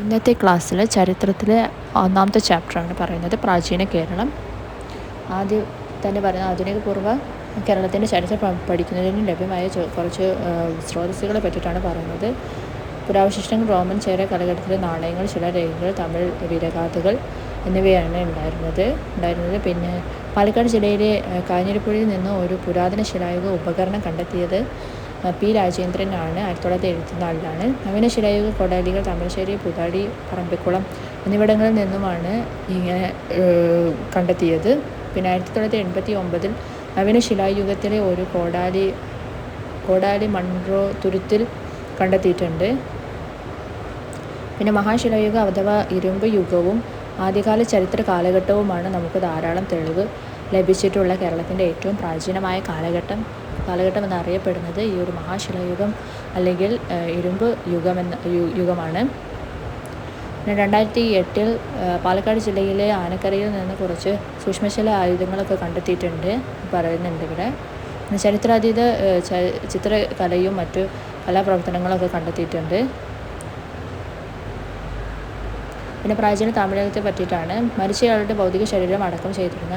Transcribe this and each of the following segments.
ഇന്നത്തെ ക്ലാസ്സിൽ ചരിത്രത്തിലെ ഒന്നാമത്തെ ചാപ്റ്ററാണ് പറയുന്നത് പ്രാചീന കേരളം. ആദ്യം തന്നെ പറയുന്ന ആധുനിക പൂർവ കേരളത്തിന്റെ ചരിത്രം പഠിക്കുന്നതിന് ലഭ്യമായ കുറച്ച് സ്രോതസ്സുകളെ പറ്റിയിട്ടാണ് പറയുന്നത്. പുരാവശിഷ്ടങ്ങൾ റോമൻ ചേര കാലഘട്ടത്തിലെ നാണയങ്ങൾ ചില രേഖകൾ തമിഴ് വീരഗാഥകൾ എന്നിവയാണ് ഉണ്ടായിരുന്നത്. ഉണ്ടായിരുന്നത് പിന്നെ പാലക്കാട് ജില്ലയിലെ കാഞ്ഞിരപ്പുഴയിൽ നിന്ന് ഒരു പുരാതന ശിലായുഗ ഉപകരണം കണ്ടെത്തിയത് പി രാജേന്ദ്രനാണ്. ആയിരത്തി തൊള്ളായിരത്തി എഴുപത്തിനാലിലാണ്. നവീന ശിലായുഗ കൊടാലികൾ താമരശ്ശേരി പുതാടി പറമ്പിക്കുളം എന്നിവിടങ്ങളിൽ നിന്നുമാണ് ഇങ്ങനെ കണ്ടെത്തിയത്. പിന്നെ ആയിരത്തി തൊള്ളായിരത്തി എൺപത്തി ഒമ്പതിൽ നവീന ശിലായുഗത്തിലെ ഒരു കോടാലി കോടാലി മൺറോ തുരുത്തിൽ കണ്ടെത്തിയിട്ടുണ്ട്. പിന്നെ മഹാശിലായുഗ അഥവാ ഇരുമ്പ് യുഗവും ആദ്യകാല ചരിത്ര കാലഘട്ടവുമാണ് നമുക്ക് ധാരാളം തെളിവ് ലഭിച്ചിട്ടുള്ള കേരളത്തിന്റെ ഏറ്റവും പ്രാചീനമായ കാലഘട്ടം. കാലഘട്ടം എന്നറിയപ്പെടുന്നത് ഈ ഒരു മഹാശിലായുഗം അല്ലെങ്കിൽ ഇരുമ്പ് യുഗമെന്ന യുഗമാണ്. പിന്നെ രണ്ടായിരത്തി എട്ടിൽ പാലക്കാട് ജില്ലയിലെ ആനക്കരയിൽ നിന്ന് കുറച്ച് സൂക്ഷ്മശില ആയുധങ്ങളൊക്കെ കണ്ടെത്തിയിട്ടുണ്ട് പറയുന്നുണ്ട് ഇവിടെ. ചരിത്രാതീത ചിത്രകലയും മറ്റു കലാപ്രവർത്തനങ്ങളൊക്കെ കണ്ടെത്തിയിട്ടുണ്ട്. പിന്നെ പ്രാചീന തമിഴകത്തെ പറ്റിയിട്ടാണ് മരിച്ചയാളുടെ ഭൗതിക ശരീരം അടക്കം ചെയ്തിരുന്ന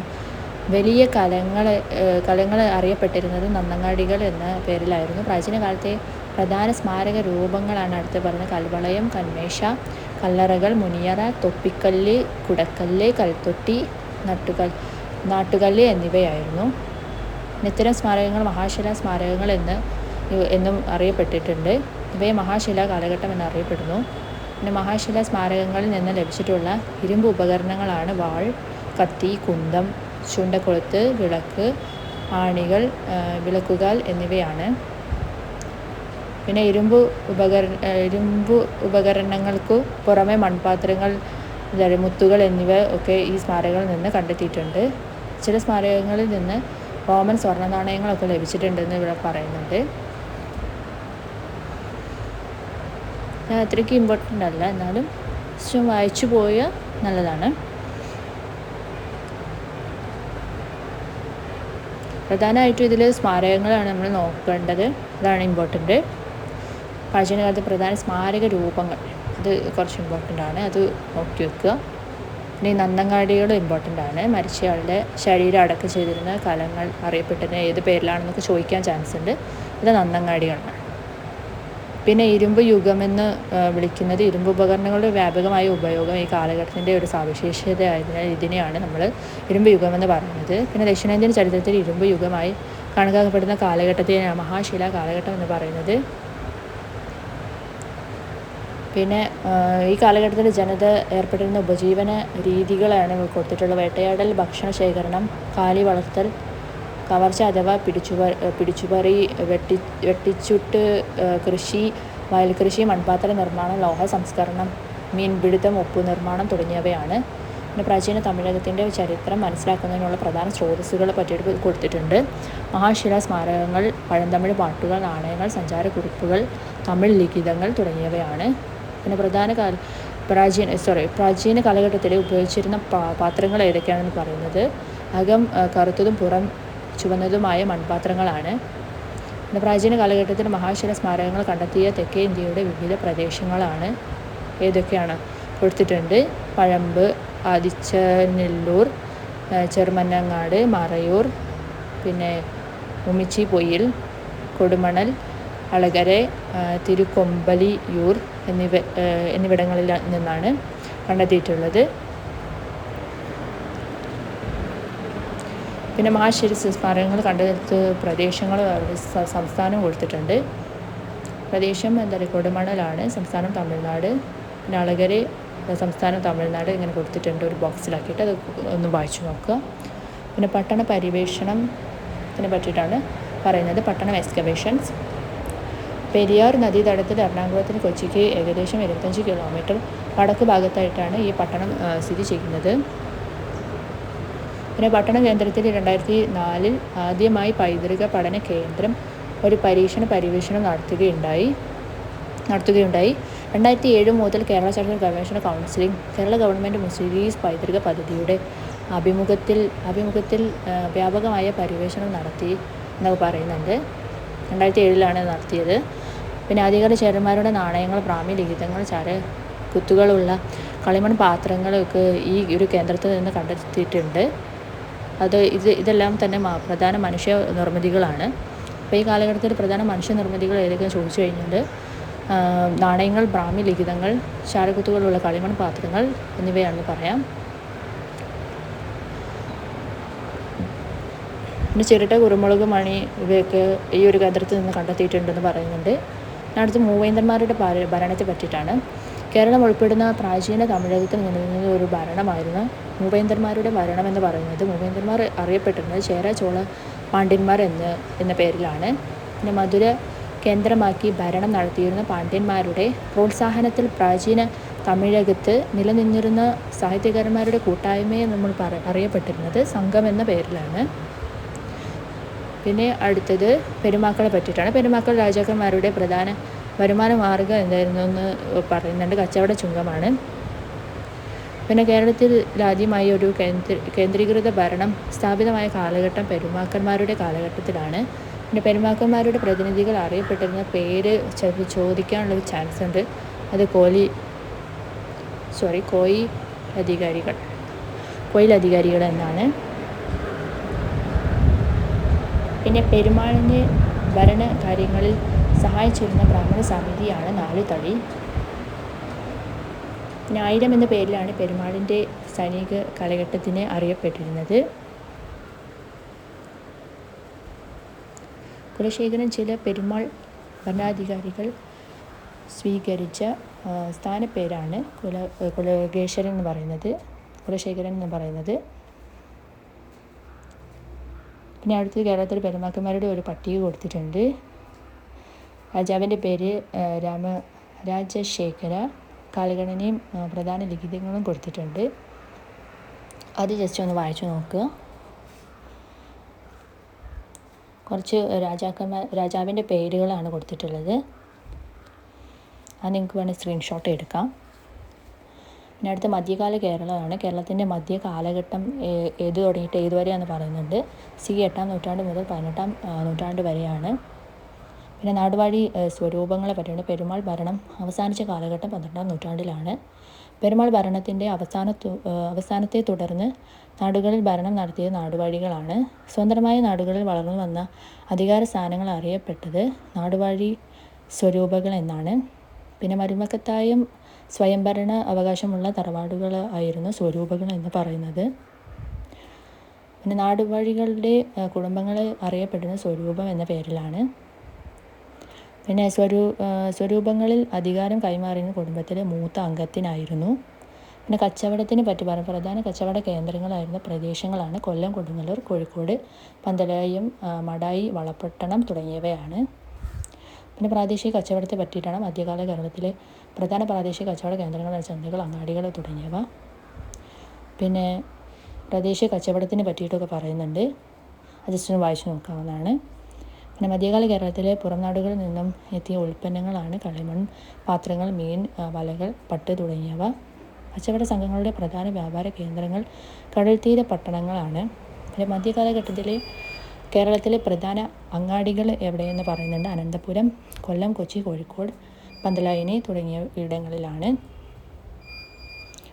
വലിയ കലങ്ങൾ കലങ്ങൾ അറിയപ്പെട്ടിരുന്നത് നന്നങ്ങാടികൾ എന്ന പേരിലായിരുന്നു. പ്രാചീന കാലത്തെ പ്രധാന സ്മാരക രൂപങ്ങളാണ് അടുത്ത് പറഞ്ഞ കൽവളയം കന്മേഷ കല്ലറകൾ മുനിയറ തൊപ്പിക്കല്ല് കുടക്കല്ല് കൽത്തൊട്ടി നട്ടുകൽ നാട്ടുകല്ല് എന്നിവയായിരുന്നു. ഇത്തരം സ്മാരകങ്ങൾ മഹാശില സ്മാരകങ്ങൾ എന്ന് എന്നും അറിയപ്പെട്ടിട്ടുണ്ട്. ഇവയെ മഹാശിലാ കാലഘട്ടം എന്നറിയപ്പെടുന്നു പിന്നെ മഹാശില സ്മാരകങ്ങളിൽ നിന്ന് ലഭിച്ചിട്ടുള്ള ഇരുമ്പ് ഉപകരണങ്ങളാണ് വാൾ കത്തി കുന്തം ചുണ്ടക്കൊളുത്ത് വിളക്ക് ആണികൾ വിളക്കുകാൽ എന്നിവയാണ്. പിന്നെ ഇരുമ്പ് ഉപകര ഇരുമ്പ് ഉപകരണങ്ങൾക്ക് പുറമെ മൺപാത്രങ്ങൾ മുത്തുകൾ എന്നിവ ഒക്കെ ഈ സ്മാരകങ്ങളിൽ നിന്ന് കണ്ടെത്തിയിട്ടുണ്ട്. ചില സ്മാരകങ്ങളിൽ നിന്ന് റോമൻ സ്വർണ നാണയങ്ങളൊക്കെ ലഭിച്ചിട്ടുണ്ടെന്ന് ഇവിടെ പറയുന്നുണ്ട്. അത്രയ്ക്ക് ഇമ്പോർട്ടന്റ് അല്ല. എന്നാലും വായിച്ചു പോയാൽ നല്ലതാണ്. പ്രധാനമായിട്ടും ഇതിൽ സ്മാരകങ്ങളാണ് നമ്മൾ നോക്കേണ്ടത്. അതാണ് ഇമ്പോർട്ടന്റ് പ്രാചീനകാലത്തെ പ്രധാന സ്മാരക രൂപങ്ങൾ. അത് കുറച്ച് ഇമ്പോർട്ടന്റ് ആണ്. അത് നോക്കി വെക്കുക. പിന്നെ ഈ നന്ദങ്ങാടികളും ഇമ്പോർട്ടന്റ് ആണ്. മരിച്ചയാളുടെ ശരീരം അടക്കം ചെയ്തിരുന്ന കലങ്ങൾ അറിയപ്പെട്ടിരുന്ന ഏത് പേരിലാണെന്നൊക്കെ ചോദിക്കാൻ ചാൻസ് ഉണ്ട്. ഇത് നന്നങ്ങാടികളാണ്. പിന്നെ ഇരുമ്പ് യുഗമെന്ന് വിളിക്കുന്നത് ഇരുമ്പ് ഉപകരണങ്ങളുടെ വ്യാപകമായ ഉപയോഗം ഈ കാലഘട്ടത്തിന്റെ ഒരു സവിശേഷത ആയതിനാൽ ഇതിനെയാണ് നമ്മൾ ഇരുമ്പ് യുഗമെന്ന് പറയുന്നത്. പിന്നെ ദക്ഷിണേന്ത്യൻ ചരിത്രത്തിൽ ഇരുമ്പ് യുഗമായി കണക്കാക്കപ്പെടുന്ന കാലഘട്ടത്തെ മഹാശില കാലഘട്ടം എന്ന് പറയുന്നത്. പിന്നെ ഈ കാലഘട്ടത്തിൽ ജനത ഏർപ്പെട്ടിരുന്ന ഉപജീവന രീതികളാണ് കൊടുത്തിട്ടുള്ളത്. വേട്ടയാടൽ ഭക്ഷണ ശേഖരണം കാലി വളർത്തൽ കവർച്ച അഥവാ പിടിച്ചുപ പിടിച്ചുപറി വെട്ടി വെട്ടിച്ചുട്ട് കൃഷി വയൽകൃഷി മൺപാത്ര നിർമ്മാണം ലോഹ സംസ്കരണം മീൻപിടുത്തം ഉപ്പു നിർമ്മാണം തുടങ്ങിയവയാണ്. പിന്നെ പ്രാചീന തമിഴകത്തിന്റെ ചരിത്രം മനസ്സിലാക്കുന്നതിനുള്ള പ്രധാന സ്രോതസ്സുകളെ പറ്റിയിട്ട് കൊടുത്തിട്ടുണ്ട്. മഹാശില സ്മാരകങ്ങൾ പഴന്തമിഴ് പാട്ടുകൾ നാണയങ്ങൾ സഞ്ചാരക്കുറിപ്പുകൾ തമിഴ് ലിഖിതങ്ങൾ തുടങ്ങിയവയാണ്. പിന്നെ പ്രധാന കാല പ്രാചീന സോറി പ്രാചീന കാലഘട്ടത്തിൽ ഉപയോഗിച്ചിരുന്ന പാത്രങ്ങൾ ഏതൊക്കെയാണെന്ന് പറയുന്നത്? അകം കറുത്തതും പുറം ചുവന്നതുമായ മൺപാത്രങ്ങളാണ്. പ്രാചീന കാലഘട്ടത്തിൽ മഹാശില സ്മാരകങ്ങൾ കണ്ടെത്തിയ തെക്കേ ഇന്ത്യയുടെ വിവിധ പ്രദേശങ്ങളാണ്. ഏതൊക്കെയാണ്? കൊടുത്തിട്ടുണ്ട്. പഴമ്പ് ആദിച്ചനെല്ലൂർ ചെറുമന്നങ്ങാട് മറയൂർ പിന്നെ ഉമിച്ചി പൊയ്യിൽ കൊടുമണൽ അളകര തിരുക്കൊമ്പലിയൂർ എന്നിവ എന്നിവിടങ്ങളിൽ നിന്നാണ് കണ്ടെത്തിയിട്ടുള്ളത്. പിന്നെ മഹാശരി സ്മാരകങ്ങൾ കണ്ടെടുത്ത് പ്രദേശങ്ങൾ സംസ്ഥാനം കൊടുത്തിട്ടുണ്ട്. പ്രദേശം എന്താ കൊടുമണലാണ് സംസ്ഥാനം തമിഴ്നാട്. പിന്നെ അളകര് സംസ്ഥാനം തമിഴ്നാട് ഇങ്ങനെ കൊടുത്തിട്ടുണ്ട് ഒരു ബോക്സിലാക്കിയിട്ട്. അത് ഒന്ന് വായിച്ചു നോക്കുക. പിന്നെ പട്ടണ പര്യവേഷണത്തിനെ പറ്റിയിട്ടാണ് പറയുന്നത്. പട്ടണം എക്സ്കവേഷൻസ് പെരിയാർ നദീതടത്തിൽ എറണാകുളത്തിന് കൊച്ചിക്ക് ഏകദേശം ഇരുപത്തഞ്ച് കിലോമീറ്റർ വടക്ക് ഭാഗത്തായിട്ടാണ് ഈ പട്ടണം സ്ഥിതി ചെയ്യുന്നത്. പിന്നെ പട്ടണ കേന്ദ്രത്തിൽ രണ്ടായിരത്തി നാലിൽ ആദ്യമായി പൈതൃക പഠന കേന്ദ്രം ഒരു പരീക്ഷണ പരിവേഷണം നടത്തുകയുണ്ടായി നടത്തുകയുണ്ടായി. രണ്ടായിരത്തി ഏഴ് മുതൽ കേരള ചരിത്ര ഗവേഷണ കൗൺസിലിംഗ് കേരള ഗവൺമെന്റ് മുസ്ലിംസ് പൈതൃക പദ്ധതിയുടെ അഭിമുഖത്തിൽ അഭിമുഖത്തിൽ വ്യാപകമായ പരിവേഷണം നടത്തി എന്നൊക്കെ പറയുന്നുണ്ട്. രണ്ടായിരത്തി ഏഴിലാണ് നടത്തിയത്. പിന്നെ ആദ്യകാല ചേരന്മാരുടെ നാണയങ്ങൾ പ്രാമി ലിഖിതങ്ങൾ ചാര കുത്തുകളുള്ള കളിമൺ പാത്രങ്ങളൊക്കെ ഈ ഒരു കേന്ദ്രത്തിൽ നിന്ന് കണ്ടെത്തിയിട്ടുണ്ട്. അത് ഇത് ഇതെല്ലാം തന്നെ പ്രധാന മനുഷ്യ നിർമ്മിതികളാണ്. അപ്പോൾ ഈ കാലഘട്ടത്തിൽ പ്രധാന മനുഷ്യ നിർമ്മിതികൾ ഏതൊക്കെയാണെന്ന് ചോദിച്ചു കഴിഞ്ഞാൽ നാണയങ്ങൾ ബ്രാഹ്മി ലിഖിതങ്ങൾ ചാരക്കുത്തുകളുള്ള കളിമൺ പാത്രങ്ങൾ എന്നിവയാണെന്ന് പറയാം. പിന്നെ ചിരട്ട കുരുമുളക് മണി ഇവയൊക്കെ ഈ ഒരു കേന്ദ്രത്തിൽ നിന്ന് കണ്ടെത്തിയിട്ടുണ്ടെന്ന് പറയുന്നുണ്ട്. അടുത്ത് മൂവേന്ദ്രന്മാരുടെ ഭരണത്തെ പറ്റിയിട്ടാണ്. കേരളം ഉൾപ്പെടുന്ന പ്രാചീന തമിഴകത്തിൽ നിലനിന്ന ഒരു ഭരണമായിരുന്നു. മൂവേന്ദ്രന്മാരുടെ ഭരണം എന്ന് പറയുന്നത് മൂവേന്ദ്രന്മാർ അറിയപ്പെട്ടിരുന്നത് ചേര ചോള പാണ്ഡ്യന്മാർ എന്ന് എന്ന പേരിലാണ്. പിന്നെ മധുര കേന്ദ്രമാക്കി ഭരണം നടത്തിയിരുന്ന പാണ്ഡ്യന്മാരുടെ പ്രോത്സാഹനത്തിൽ പ്രാചീന തമിഴകത്ത് നിലനിന്നിരുന്ന സാഹിത്യകാരന്മാരുടെ കൂട്ടായ്മയെ നമ്മൾ പറ അറിയപ്പെട്ടിരുന്നത് സംഘം എന്ന പേരിലാണ്. പിന്നെ അടുത്തത് പെരുമാക്കളെ പറ്റിയിട്ടാണ്. പെരുമാക്കൾ രാജാക്കന്മാരുടെ പ്രധാന വരുമാന മാർഗം എന്തായിരുന്നു എന്ന് പറയുന്നുണ്ട് കച്ചവട ചുങ്കമാണ്. പിന്നെ കേരളത്തിൽ രാജ്യമായി ഒരു കേന്ദ്ര കേന്ദ്രീകൃത ഭരണം സ്ഥാപിതമായ കാലഘട്ടം പെരുമാക്കന്മാരുടെ കാലഘട്ടത്തിലാണ്. പിന്നെ പെരുമാക്കന്മാരുടെ പ്രതിനിധികൾ അറിയപ്പെട്ടിരുന്ന പേര് ചിലപ്പോൾ ചോദിക്കാനുള്ള ചാൻസ് ഉണ്ട്. അത് കോലി സോറി കോയി അധികാരികൾ കോയിൽ അധികാരികൾ എന്നാണ്. പിന്നെ പെരുമാളിന്റെ ഭരണ കാര്യങ്ങളിൽ സഹായിച്ചിരുന്ന ബ്രാഹ്മണ സമിതിയാണ് നാല് തളി ഞായിരം എന്ന പേരിലാണ് പെരുമാളിന്റെ സൈനിക കാലഘട്ടത്തിന് അറിയപ്പെട്ടിരുന്നത്. കുലശേഖരൻ ചില പെരുമാൾ ഭരണാധികാരികൾ സ്വീകരിച്ച സ്ഥാനപ്പേരാണ് കുല കുലകേശ്വരൻ എന്ന് പറയുന്നത് കുലശേഖരൻ എന്ന് പറയുന്നത്. പിന്നെ അടുത്ത് കേരളത്തിൽ പെരുമാക്കന്മാരുടെ ഒരു പട്ടിക കൊടുത്തിട്ടുണ്ട്. രാജാവിന്റെ പേര് രാമ രാജശേഖര കാലഗണനയും പ്രധാന ലിഖിതങ്ങളും കൊടുത്തിട്ടുണ്ട്. അത് ജസ്റ്റ് ഒന്ന് വായിച്ചു നോക്കുക കുറച്ച് രാജാക്കന്മാർ രാജാവിന്റെ പേരുകളാണ് കൊടുത്തിട്ടുള്ളത്. അത് നിങ്ങൾക്ക് വേണമെങ്കിൽ സ്ക്രീൻഷോട്ട് എടുക്കാം. പിന്നെ അടുത്ത മധ്യകാല കേരളമാണ്. കേരളത്തിന്റെ മധ്യ കാലഘട്ടം ഏത് തുടങ്ങിയിട്ട് ഏതുവരെയാണെന്ന് പറയുന്നുണ്ട്. സി എട്ടാം നൂറ്റാണ്ട് മുതൽ പതിനെട്ടാം നൂറ്റാണ്ട് വരെയാണ്. പിന്നെ നാടുവാഴി സ്വരൂപങ്ങളെ പറ്റിയാണ് പെരുമാൾ ഭരണം അവസാനിച്ച കാലഘട്ടം പന്ത്രണ്ടാം നൂറ്റാണ്ടിലാണ്. പെരുമാൾ ഭരണത്തിന്റെ അവസാന അവസാനത്തെ തുടർന്ന് നാടുകളിൽ ഭരണം നടത്തിയ നാടുവാഴികളാണ്. സ്വതന്ത്രമായ നാടുകളിൽ വളർന്നു വന്ന അധികാര സ്ഥാനങ്ങൾ അറിയപ്പെട്ടത് നാടുവാഴി സ്വരൂപങ്ങൾ എന്നാണ്. പിന്നെ മരുമക്കത്തായും സ്വയംഭരണ അവകാശമുള്ള തറവാടുകൾ ആയിരുന്നു സ്വരൂപങ്ങൾ എന്ന് പറയുന്നത്. പിന്നെ നാടുവാഴികളുടെ കുടുംബങ്ങളെ അറിയപ്പെടുന്ന സ്വരൂപം എന്ന പേരിലാണ്. പിന്നെ സ്വരൂ സ്വരൂപങ്ങളിൽ അധികാരം കൈമാറിയ കുടുംബത്തിലെ മൂത്ത അംഗത്തിനായിരുന്നു. പിന്നെ കച്ചവടത്തിന് പറ്റി പറഞ്ഞ പ്രധാന കച്ചവട കേന്ദ്രങ്ങളായിരുന്ന പ്രദേശങ്ങളാണ് കൊല്ലം കൊടുങ്ങല്ലൂർ കോഴിക്കോട് പന്തലായും മടായി വളപട്ടണം തുടങ്ങിയവയാണ്. പിന്നെ പ്രാദേശിക കച്ചവടത്തെ പറ്റിയിട്ടാണ് മധ്യകാല കേരളത്തിലെ പ്രധാന പ്രാദേശിക കച്ചവട കേന്ദ്രങ്ങളാണ് ചന്തകൾ അങ്ങാടികൾ തുടങ്ങിയവ. പിന്നെ പ്രാദേശിക കച്ചവടത്തിനെ പറ്റിയിട്ടൊക്കെ പറയുന്നുണ്ട്. അത് ജസ്റ്റ് വായിച്ചു നോക്കാവുന്നതാണ്. പിന്നെ മധ്യകാല കേരളത്തിലെ പുറം നാടുകളിൽ നിന്നും എത്തിയ ഉൽപ്പന്നങ്ങളാണ് കളിമൺ പാത്രങ്ങൾ മീൻ വലകൾ പട്ട് തുടങ്ങിയവ. കച്ചവട സംഘങ്ങളുടെ പ്രധാന വ്യാപാര കേന്ദ്രങ്ങൾ കടൽത്തീര പട്ടണങ്ങളാണ്. പിന്നെ മധ്യകാലഘട്ടത്തിലെ കേരളത്തിലെ പ്രധാന അങ്ങാടികൾ എവിടെയെന്ന് പറയുന്നുണ്ട്? അനന്തപുരം കൊല്ലം കൊച്ചി കോഴിക്കോട് പന്തലായനി തുടങ്ങിയ ഇടങ്ങളിലാണ്.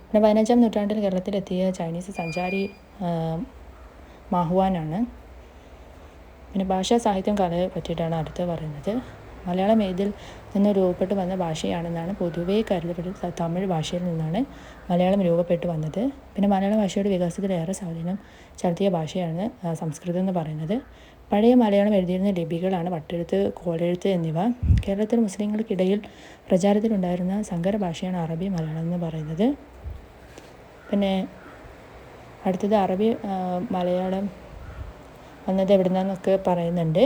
പിന്നെ പതിനഞ്ചാം നൂറ്റാണ്ടിൽ കേരളത്തിലെത്തിയ ചൈനീസ് സഞ്ചാരി മാഹുവാനാണ്. പിന്നെ ഭാഷാ സാഹിത്യം കലയെ പറ്റിയിട്ടാണ് അടുത്ത് പറയുന്നത്. മലയാളം ഇതിൽ നിന്ന് രൂപപ്പെട്ടു വന്ന ഭാഷയാണെന്നാണ് പൊതുവേ കരുതപ്പെടുന്നത് തമിഴ് ഭാഷയിൽ നിന്നാണ് മലയാളം രൂപപ്പെട്ടു വന്നത്. പിന്നെ മലയാള ഭാഷയുടെ വികാസത്തിൽ ഏറെ സ്വാധീനം ചെലുത്തിയ ഭാഷയാണ് സംസ്കൃതം എന്ന് പറയുന്നത്. പഴയ മലയാളം എഴുതിയിരുന്ന ലിപികളാണ് വട്ടെഴുത്ത് കോലെഴുത്ത് എന്നിവ. കേരളത്തിൽ മുസ്ലിങ്ങൾക്കിടയിൽ പ്രചാരത്തിലുണ്ടായിരുന്ന സങ്കര ഭാഷയാണ് അറബി മലയാളം എന്ന് പറയുന്നത്. പിന്നെ അടുത്തത് അറബി മലയാളം വന്നത് എവിടെ നിന്നൊക്കെ പറയുന്നുണ്ട്.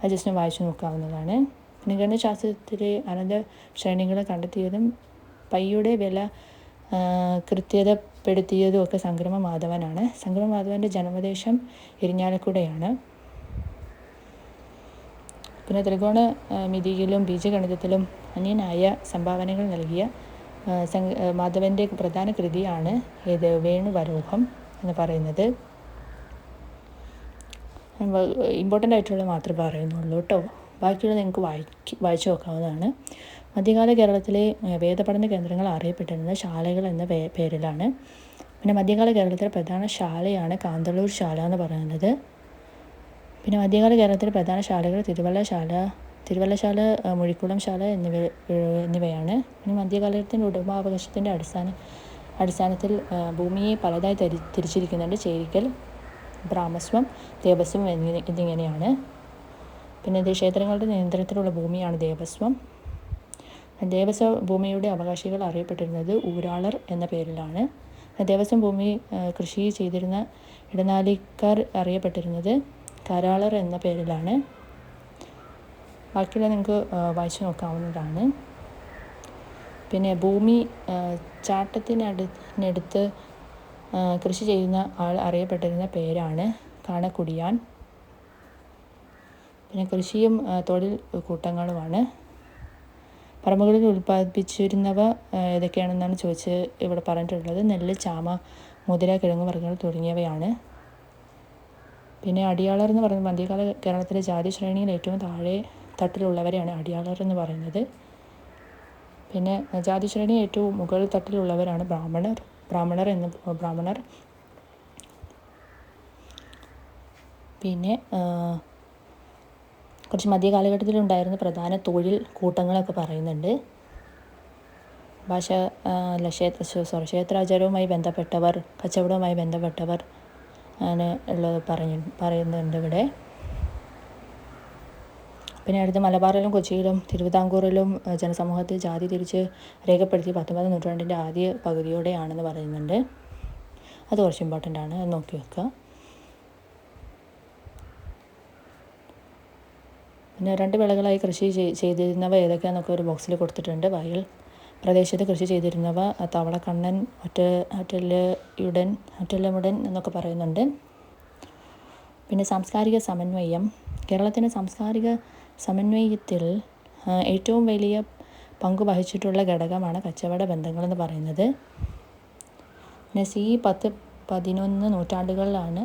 അത് ജസ്റ്റ് വായിച്ചു നോക്കാവുന്നതാണ്. പിന്നെ ശാസ്ത്രത്തിലെ അനന്ത ശ്രേണികളെ കണ്ടെത്തിയതും പയ്യുടെ വില കൃത്യതപ്പെടുത്തിയതും ഒക്കെ സംക്രമ മാധവനാണ്. സംക്രമ ജന്മദേശം ഇരിഞ്ഞാലക്കുടയാണ്. പിന്നെ ത്രികോണ മിതിയിലും ബീജഗണിതത്തിലും അന്യനായ സംഭാവനകൾ നൽകിയ മാധവന്റെ പ്രധാന കൃതിയാണ് ഇത് വേണുവരോഹം എന്ന് പറയുന്നത്. ഇമ്പോർട്ടന്റ് ആയിട്ടുള്ള മാത്രമേ പറയുന്നുള്ളൂ കേട്ടോ. ബാക്കിയുള്ളത് നിങ്ങൾക്ക് വായിക്ക് വായിച്ചു നോക്കാവുന്നതാണ്. മധ്യകാല കേരളത്തിലെ വേദപഠന കേന്ദ്രങ്ങൾ അറിയപ്പെട്ടിരുന്നത് ശാലകൾ എന്ന പേരിലാണ്. പിന്നെ മധ്യകാല കേരളത്തിലെ പ്രധാന ശാലയാണ് കാന്തളൂർ ശാല എന്ന് പറയുന്നത്. പിന്നെ മധ്യകാല കേരളത്തിലെ പ്രധാന ശാലകൾ തിരുവല്ല ശാല തിരുവല്ലശാല മുഴിക്കുളം ശാല എന്നിവ എന്നിവയാണ്. പിന്നെ മധ്യകാലത്തിന്റെ ഉടമാവകാശത്തിന്റെ അടിസ്ഥാന അടിസ്ഥാനത്തിൽ ഭൂമിയെ പലതായി തരി തിരിച്ചിരിക്കുന്നുണ്ട് ചേരിക്കൽ. ബ്രാഹ്മസ്വം ദേവസ്വം എന്നിങ്ങനെ ഇതിങ്ങനെയാണ്. പിന്നെ ഇത് ക്ഷേത്രങ്ങളുടെ നിയന്ത്രണത്തിലുള്ള ഭൂമിയാണ് ദേവസ്വം. ദേവസ്വ ഭൂമിയുടെ അവകാശികൾ അറിയപ്പെട്ടിരുന്നത് ഊരാളർ എന്ന പേരിലാണ്. ദേവസ്വം ഭൂമി കൃഷി ചെയ്തിരുന്ന ഇടനാലിക്കാർ അറിയപ്പെട്ടിരുന്നത് കരാളർ എന്ന പേരിലാണ്. ബാക്കിയുള്ള നിങ്ങൾക്ക് വായിച്ചു നോക്കാവുന്നതാണ്. പിന്നെ ഭൂമി ചാട്ടത്തിനടുത്ത് കൃഷി ചെയ്യുന്ന ആൾ അറിയപ്പെട്ടിരുന്ന പേരാണ് കാണക്കുടിയാൻ പിന്നെ കൃഷിയും തൊഴിൽ കൂട്ടങ്ങളുമാണ്. പറമ്പുകളിൽ ഉൽപ്പാദിപ്പിച്ചിരുന്നവ ഏതൊക്കെയാണെന്നാണ് ചോദിച്ച് ഇവിടെ പറഞ്ഞിട്ടുള്ളത്. നെല്ല് ചാമ മുതിര കിഴങ്ങ് വർഗങ്ങൾ തുടങ്ങിയവയാണ്. പിന്നെ അടിയാളർ എന്ന് പറയുന്നത് മധ്യകാല കേരളത്തിലെ ജാതി ശ്രേണിയിൽ ഏറ്റവും താഴെ തട്ടിലുള്ളവരെയാണ് അടിയാളർ എന്ന് പറയുന്നത്. പിന്നെ ജാതി ശ്രേണി ഏറ്റവും മുകളിൽ തട്ടിലുള്ളവരാണ് ബ്രാഹ്മണർ. ബ്രാഹ്മണർ എന്ന് ബ്രാഹ്മണർ. പിന്നെ കുറച്ച് മധ്യ കാലഘട്ടത്തിലുണ്ടായിരുന്ന പ്രധാന തൊഴിൽ കൂട്ടങ്ങളൊക്കെ പറയുന്നുണ്ട്. ഭാഷ അല്ല ക്ഷേത്ര സോറി ക്ഷേത്രാചാരവുമായി ബന്ധപ്പെട്ടവർ കച്ചവടവുമായി ബന്ധപ്പെട്ടവർ ആണ് ഉള്ളത് പറഞ്ഞു പറയുന്നുണ്ട് ഇവിടെ. പിന്നെ അടുത്ത് മലബാറിലും കൊച്ചിയിലും തിരുവിതാംകൂറിലും ജനസമൂഹത്തിൽ ജാതി തിരിച്ച് രേഖപ്പെടുത്തി പത്തൊമ്പതാം നൂറ്റാണ്ടിന്റെ ആദ്യ പകുതിയോടെയാണെന്ന് പറയുന്നുണ്ട്. അത് കുറച്ച് ഇമ്പോർട്ടന്റ് ആണ്. അത് നോക്കി വെക്കുക പിന്നെ രണ്ട് വിളകളായി കൃഷി ചെയ്തിരുന്നവ ഏതൊക്കെയാണെന്നൊക്കെ ഒരു ബോക്സിൽ കൊടുത്തിട്ടുണ്ട്. വയൽ പ്രദേശത്ത് കൃഷി ചെയ്തിരുന്നവ തവളക്കണ്ണൻ ഒറ്റ ഒറ്റല്ലുടൻ ഒറ്റല്ലമുടൻ എന്നൊക്കെ പറയുന്നുണ്ട്. പിന്നെ സാംസ്കാരിക സമന്വയം. കേരളത്തിന്റെ സാംസ്കാരിക സമന്വയത്തിൽ ഏറ്റവും വലിയ പങ്ക് വഹിച്ചിട്ടുള്ള ഘടകമാണ് കച്ചവട ബന്ധങ്ങളെന്ന് പറയുന്നത്. നസീ പത്ത് പതിനൊന്ന് നൂറ്റാണ്ടുകളിലാണ്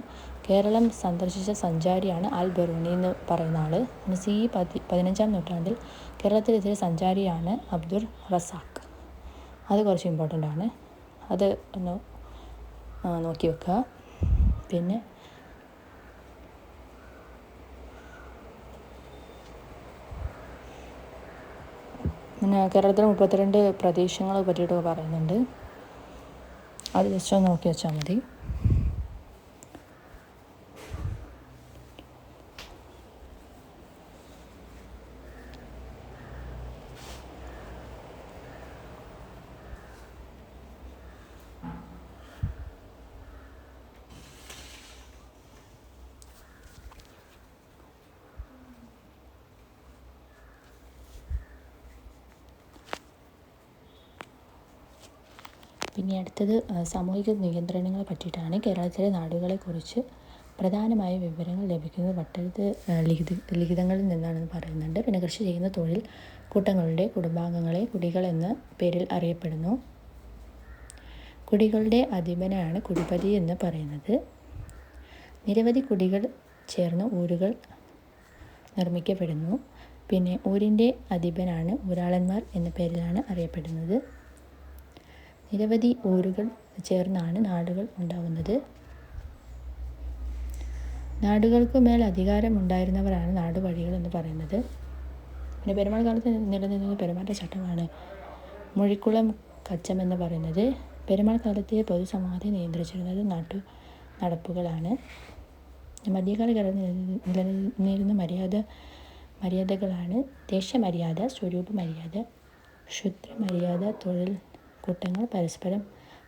കേരളം സന്ദർശിച്ച സഞ്ചാരിയാണ് ആൽ ബെറൂണി എന്ന് പറയുന്ന ആൾ നസീ പതി പതിനഞ്ചാം നൂറ്റാണ്ടിൽ കേരളത്തിലെത്തിയ സഞ്ചാരിയാണ് അബ്ദുൾ റസാഖ്. അത് കുറച്ച് ഇമ്പോർട്ടന്റ് ആണ്. അത് ഒന്ന് നോക്കി വെക്കുക. പിന്നെ പിന്നെ കേരളത്തിലെ മുപ്പത്തിരണ്ട് പ്രദേശങ്ങളെ പറ്റിയിട്ട് പറയുന്നുണ്ട്. അത് ജസ്റ്റ് ഒന്ന് നോക്കി വെച്ചാൽ മതി. പിന്നെ അടുത്തത് സാമൂഹിക നിയന്ത്രണങ്ങളെ പറ്റിയിട്ടാണ് കേരളത്തിലെ നാടുകളെക്കുറിച്ച് പ്രധാനമായ വിവരങ്ങൾ ലഭിക്കുന്നത് വട്ടെഴുത്ത് ലിഖിത ലിഖിതങ്ങളിൽ നിന്നാണെന്ന് പറയുന്നുണ്ട്. പിന്നെ കൃഷി ചെയ്യുന്ന തൊഴിൽ കൂട്ടങ്ങളുടെ കുടുംബാംഗങ്ങളെ കുടികൾ എന്ന പേരിൽ അറിയപ്പെടുന്നു. കുടികളുടെ അധിപനാണ് കുടിപതി എന്ന് പറയുന്നത്. നിരവധി കുടികൾ ചേർന്ന് ഊരുകൾ നിർമ്മിക്കപ്പെടുന്നു. പിന്നെ ഊരിന്റെ അധിപനാണ് ഊരാളന്മാർ എന്ന പേരിലാണ് അറിയപ്പെടുന്നത്. നിരവധി ഊരുകൾ ചേർന്നാണ് നാടുകൾ ഉണ്ടാകുന്നത് നാടുകൾക്ക് മേൽ അധികാരം അധികാരമുണ്ടായിരുന്നവരാണ് നാടുവഴികൾ എന്ന് പറയുന്നത്. പിന്നെ പെരുമാൾ കാലത്ത് നിലനിന്നത് പെരുമാറ്റ ചട്ടമാണ്. മുഴിക്കുളം കച്ചം എന്ന് പറയുന്നത്. പെരുമാൾ കാലത്തെ പൊതുസമാധി നിയന്ത്രിച്ചിരുന്നത് നാട്ടു നടപ്പുകളാണ്. മധ്യകാല നിലനിന്നിരുന്ന മര്യാദ മര്യാദകളാണ്. ദേശമര്യാദ സ്വരൂപ മര്യാദ ക്ഷുദ്ര മര്യാദ തൊഴിൽ കൂട്ടങ്ങൾ പരസ്പരം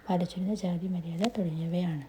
പാലിച്ചിരുന്ന ജാതി മര്യാദ തുടങ്ങിയവയാണ്.